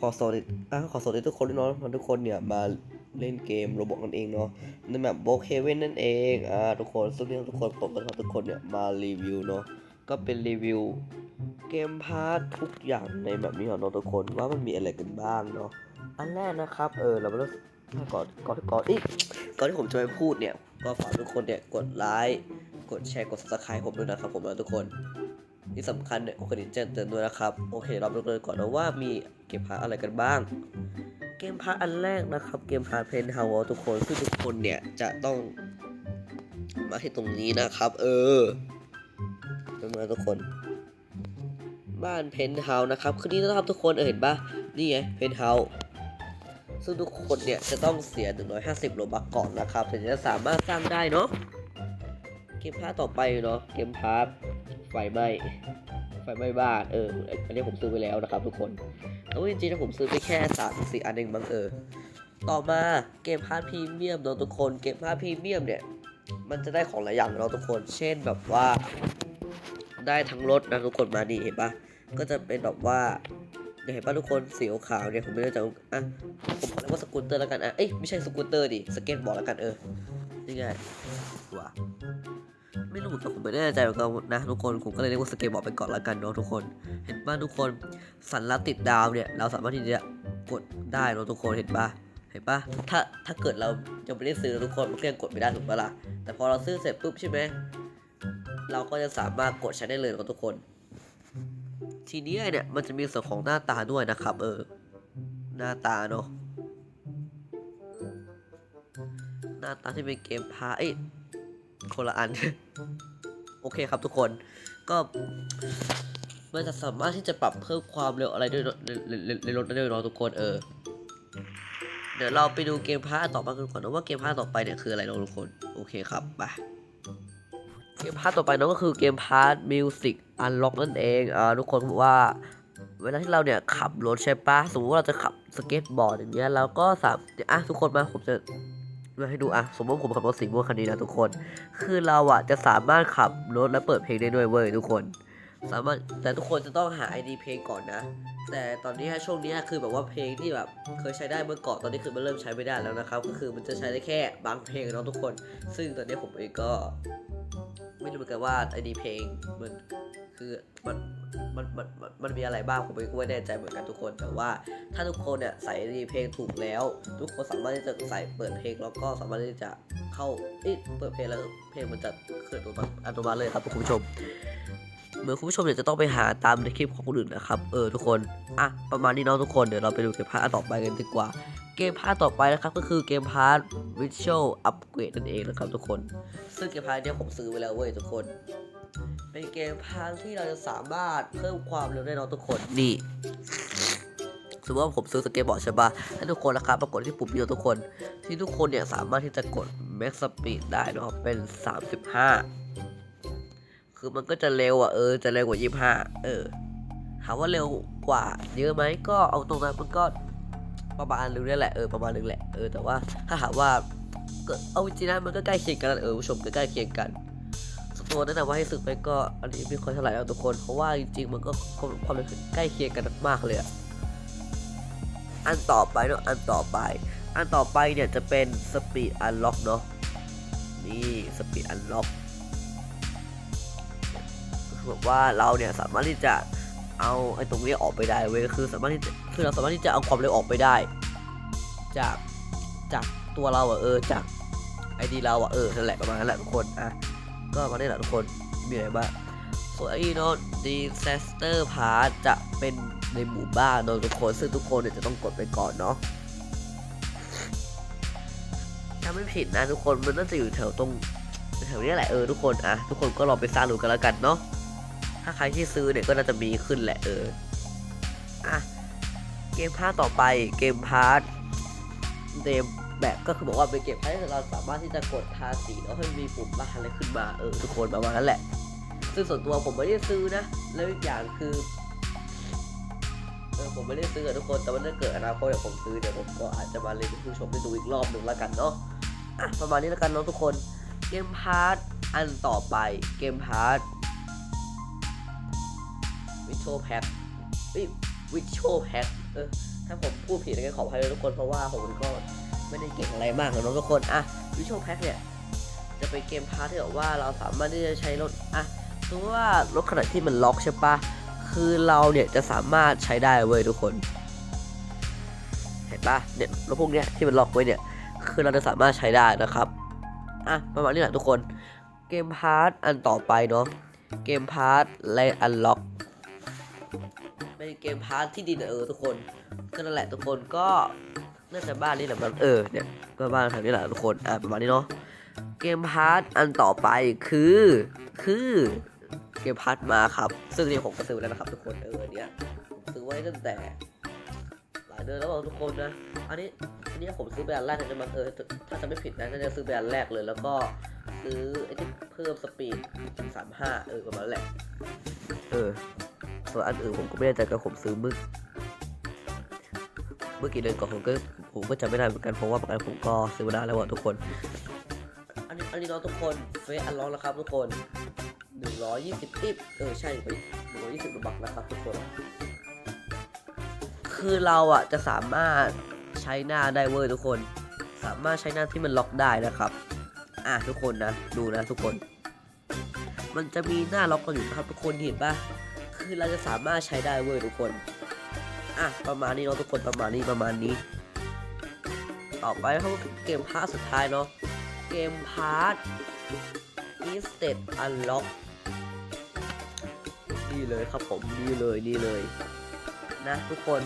ขอสวัสดีอะขอสวัสดีทุกคนด้วยเนาะทุกคนเนี่ยมาเล่นเกมโรบอทกันเองเนาะในแบบโบเคเว่นนั่นเองอ่าทุกคนซึ่งที่ทุกคนตกกันครับทุกคนเนี่ยมารีวิวเนาะก็เป็นรีวิวเกมพาร์ททุกอย่างในแบบนี้เนาะทุกคนว่ามันมีอะไรกันบ้างเนาะอันแรกนะครับเออเรามาเริ่มก่อนก่อนก่อนอีกก่อนที่ผมจะไปพูดเนี่ยก็ฝากทุกคนเนี่ยกดไลค์กดแชร์กด subscribe ผมด้วยนะครับผมนะทุกคน ที่สำคัญเนี่ยกดกระดิ่งแจ้งเตือนด้วยนะครับ โอเค เราไปดูกันก่อนนะว่ามีเกมพาร์ทอะไรกันบ้าง เกมพาร์ทอันแรกนะครับ เกมพาร์ทเพนเฮาส์ทุกคนซึ่งทุกคนเนี่ยจะต้องมาที่ตรงนี้นะครับ เออเป็นมาทุกคน บ้านเพนเฮาส์นะครับคือนี้นะครับทุกคนเออเห็นปะนี่ไงเพนเฮาส์ซึ่งทุกคนเนี่ยจะต้องเสีย 150โลบักก่อนนะครับถึงจะสามารถสร้างได้เนาะเกมพาร์ต่อไปเนาะเกมพาร์ ไฟไหม้ไฟไหม้บ้านเอออันนี้ผมซื้อไปแล้วนะครับ ทุกคนแล้วจริงๆนะผมซื้อไปแค่สามสี่อันเองมั้งเออต่อมาเกมพาร์ทพรีเมียมเนาะทุกคนเกมพาร์ทพรีเมียมเนี่ยมันจะได้ของหลายอย่างเนาะทุกคน เช่นแบบว่า ได้ทั้งรถนะทุกคนมาดีเห็นปะก็จะเป็นแบบว่าเนี่ยเห็นปะทุกคนสีขาวเนี่ยผมไม่แน่ใจว่าอะผมขอเรียกว่าสกูตเตอร์แล้วกันอะเอ้ยไม่ใช่สกูตเตอร์ดิสเก็ตบอร์ดแล้วกันเออนี่ไงว้า ไม่รู้เหมือนกันผมไม่แน่ใจเหมือนกันนะทุกคนผมก็เลยเรียกว่าสเกตบอร์ดไปก่อนละกันเนาะทุกคน เห็นป่ะทุกคนสัญลักษณ์ติดดาวเนี่ยเราสามารถที่จะกดได้เนาะทุกคนเห็นป่ะเห็นป่ะถ้าถ้าเกิดเรายังไม่ได้ซื้อทุกคนมันก็ยังกดไม่ได้ถูกปะล่ะแต่พอเราซื้อเสร็จปุ๊บใช่ไหมเราก็จะสามารถกดใช้ได้เลยเนาะทุกคน ทีนี้เนี่ยมันจะมีส่วนของหน้าตาด้วยนะครับ เออ หน้าตาเนาะหน้าตาที่เป็นเกมพาเอ้ คนละอัน โอเคครับทุกคน ก็มันจะสามารถที่จะปรับเพิ่มความเร็วอะไรด้วยในรถได้ด้วยเนาะทุกคนเออ เดี๋ยวเราไปดูเกมพาร์ต่อไปกันก่อนนะว่าเกมพาร์ต่อไปเนี่ยคืออะไรเนาะทุกคน โอเคครับไปเกมพาร์ทต่อไปเนาะก็คือเกมพาร์ทมิวสิกอันล็อกนั่นเองอ่าทุกคนบอกว่า เวลาที่เราเนี่ยขับรถใช่ปะสมมติว่าเราจะขับสเก็ตบอร์ดอย่างเงี้ยเราก็สามอะทุกคนมาผมจะ มาให้ดูอะสมมติผมขับรถสีม่วงคันนี้นะทุกคน คือเราอะจะสามารถขับรถและเปิดเพลงได้ด้วยเว้ยทุกคน สามารถแต่ทุกคนจะต้องหา ID เพลงก่อนนะ แต่ตอนนี้ช่วงนี้คือแบบว่าเพลงที่แบบเคยใช้ได้เมื่อก่อนตอนนี้คือมันเริ่มใช้ไม่ได้แล้วนะครับ ก็คือมันจะใช้ได้แค่บางเพลงนะทุกคน ซึ่งตอนนี้ผมเองก็ ไม่รู้เหมือนกันว่า ID เพลงมันคือมัน มันมันมันมีอะไรบ้างผมไม่แน่ใจเหมือนกันทุกคน แต่ว่าถ้าทุกคนเนี่ยใส่ ID เพลงถูกแล้ว ทุกคนสามารถที่จะใส่เปิดเพลงแล้วก็สามารถที่จะเข้าเอ๊ะเปิดเพลงแล้วเพลงมันจะขึ้นอัตโนมัติอัตโนมัติเลยครับคุณผู้ชมเหมือนคุณผู้ชมเนี่ยจะต้องไปหาตามในคลิปของคนอื่นนะครับเออทุกคนอะประมาณนี้เนาะทุกคนเดี๋ยวเราไปดูเกมพาร์ทต่อไปกันดีกว่า เกมพาร์ทต่อไปนะครับก็คือเกมพาร์ท Visual Upgrade นั่นเองนะครับทุกคน ซึ่งเกมพาร์ทเนี้ยผมซื้อไปแล้วเว้ยทุกคน เป็นเกมพาร์ที่เราจะสามารถเพิ่มความเร็วได้เนาะทุกคนนี่สมมติว่าผมซื้อสเก็ตบอร์ดใช่ปะให้ทุกคนนะครับปรากฏที่ปุ่มนี้เนาะทุกคน ที่ทุกคนเนี่ยสามารถที่จะกด Max Speed ได้เนาะเป็น 35 คือมันก็จะเร็วอะเออจะเร็วกว่า 25 เออถามว่าเร็วกว่าเยอะไหมก็เอาตรงนั้นมันก็ประมาณนึงนี่แหละเออประมาณนึงแหละเออแต่ว่าถ้าถามว่าเอาจริงนะมันก็ใกล้เคียงกันเออผู้ชมก็ใกล้เคียงกันส่วน ตัวแนะนำว่าให้สึกไปก็อันนี้ไม่ค่อยเท่าไหร่แล้วทุกคน เพราะว่าจริงๆมันก็ความเป็นใกล้เคียงกันมากเลยอะอันต่อไปเนาะอันต่อไป อันต่อไปเนี่ยจะเป็นสปีดอันล็อกเนาะนี่สปีดอันล็อกคือแบบว่าเราเนี่ยสามารถที่จะเอาไอ้ตรงนี้ออกไปได้เว้ยคือสามารถที่คือเราสามารถที่จะเอาความเร็วออกไปได้ จากจากตัวเราอะเออจากไอดีเราอะเออนั่นแหละประมาณนั้นแหละทุกคนอะ ก็มาณนี้แหละทุกคน มีอะไรบ้างส่วนไอ้เนาะ disaster part จะเป็นในหมู่บ้านเนอะทุกคน ซึ่งทุกคนเนี่ยจะต้องกดไปก่อนเนาะถ้าไม่ผิดนะทุกคนมันน่าจะอยู่แถวตรงแถวนี้แหละเออทุกคนอะทุกคนก็ลองไปสร้างดูกันแล้วกันเนาะถ้าใครที่ซื้อเนี่ยก็น่าจะมีขึ้นแหละเอออะเกมพาร์ทต่อไปเกมพาร์ทเดม แบบก็คือบอกว่าเป็นเกมพาร์ทที่เราสามารถที่จะกดทาสีแล้วให้มีปุ่มบ้านอะไรขึ้นมาเออทุกคนประมาณนั้นแหละ ซึ่งส่วนตัวผมไม่ได้ซื้อนะ แล้วอีกอย่างคือเออผมไม่ได้ซื้อทุกคนแต่ว่าถ้าเกิดอนาคตเดี๋ยวผมซื้อเดี๋ยวผมก็อาจจะมาเล่นให้ผู้ชมได้ดูอีกรอบหนึ่งแล้วกันเนาะะประมาณนี้แล้วกันเนาะทุกคนเกมพาร์ทอันต่อไปเกมพาร์ทวิชวลแพ็ควิชวลแพ็คเออถ้าผมพูดผิดก็ขออภัยด้วยทุกคนเพราะว่าผมก็ ไม่ได้เก่งอะไรมากนะทุกคนอะวิชวลแพ็คเนี่ยจะเป็นเกมพาร์ทที่แบบว่าเราสามารถที่จะใช้รถอะสมมติว่ารถขนาดที่มันล็อกใช่ปะคือเราเนี่ยจะสามารถใช้ได้เว้ยทุกคน เห็นปะเนี่ยรถพวกเนี้ยที่มันล็อกไว้เนี่ย คือเราจะสามารถใช้ได้นะครับอะประมาณนี้แหละทุกคนเกมพาร์ทอันต่อไปเนาะเกมพาร์ทและอันล็อกเป็นเกมพาร์ทที่ดีนะเออทุกคนก็นั่นแหละทุกคนก็ น่าจะบ้านนี่แหละมันเออเนี่ยก็บ้านแถวนี้แหละทุกคนอะประมาณนี้เนาะเกมพาร์ทอันต่อไปคือคือเกมพาร์ทมาครับ ซึ่งนี่ผมก็ซื้อแล้วนะครับ ทุกคนเออเนี่ยผมซื้อไว้ตั้งแต่หลายเดือนแล้วอะทุกคนนะอันนี้อันนี้ผมซื้อไปอันแรกนะจะมาเออถ้าจะไม่ผิดนะน่าจะซื้อไปอันแรกเลยแล้วก็ซื้อไอ้ที่เพิ่มสปีดสามห้าเออประมาณนั้นแหละเออส่วนอันอื่นผมก็ไม่แน่ใจก็ผมซื้อมื่อเมื่อกี่เดือนก่อนผมก็ ผมก็จำไม่ได้เหมือนกันเพราะว่าประกันผมก็ซื้อมาได้แล้วอะทุกคน อันนี้อันนี้เนาะทุกคนเฟซอันล็อกแล้วครับทุกคน 120อิฟเออใช่ไป120รูบักนะครับทุกคน คือเราอะจะสามารถใช้หน้าได้เว้ยทุกคน สามารถใช้หน้าที่มันล็อกได้นะครับ อะทุกคนนะดูนะทุกคน มันจะมีหน้าล็อกกันอยู่นะครับทุกคนเห็นปะคือเราจะสามารถใช้ได้เว้ยทุกคน อะ ประมาณนี้เนาะทุกคนประมาณนี้ประมาณนี้ ต่อไปเขาเกมพาร์ทสุดท้ายเนาะเกมพาร์ท Instead Unlock นี่เลยครับผมนี่เลยนี่เลย นะทุกคน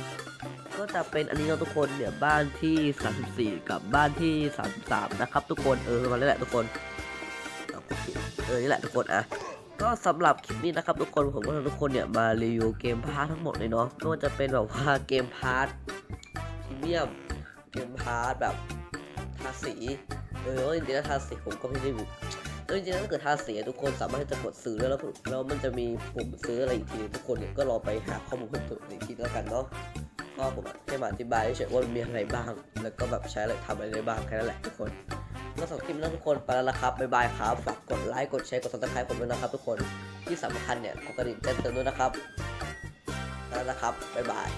ก็จะเป็นอันนี้เนาะทุกคนเนี่ยบ้านที่ 34 กับบ้านที่ 33 นะครับ ทุกคนเออมาณนี้แหละทุกคนเออเนี่แหละทุกคนอะก็สำหรับคลิปนี้นะครับทุกคนผมก็ทำทุกคนเนี่ยมารีวิวเกมพาร์ททั้งหมดเลยเนาะไม่ว่าจะเป็นแบบว่าเกมพาร์ทพรีเมียม เกมพาร์ทแบบทาสีเออจริงๆแล้วทาสีผมก็ไม่ได้จริงๆแล้วถ้าเกิดทาสีทุกคนสามารถที่จะกดซื้อแล้วแล้วลวมันจะมีปุ่มซื้ออะไรอีกทีทุกคนก็รอไปหาข้อมูลเพิ่มเติมอีกทีแล้วกันเนาะก็ผมแค่มาอธิบายเฉยๆว่ามันมีอะไรบ้าง แล้วก็แบบใช้อะไรทำอะไรได้บ้างแค่นั้นแหละทุกคนก็สำหรับคลิปนี้ทุกคนไปแล้วละครับบ๊ายบายครับฝากกดไลค์กดแชร์กดซับสไครต์ผมด้วยนะครับ ทุกคนที่สำคัญเนี่ยกดกระดิ่งแจ้งเตือนด้วยนะครับไปแล้วนะครับบ๊ายบาย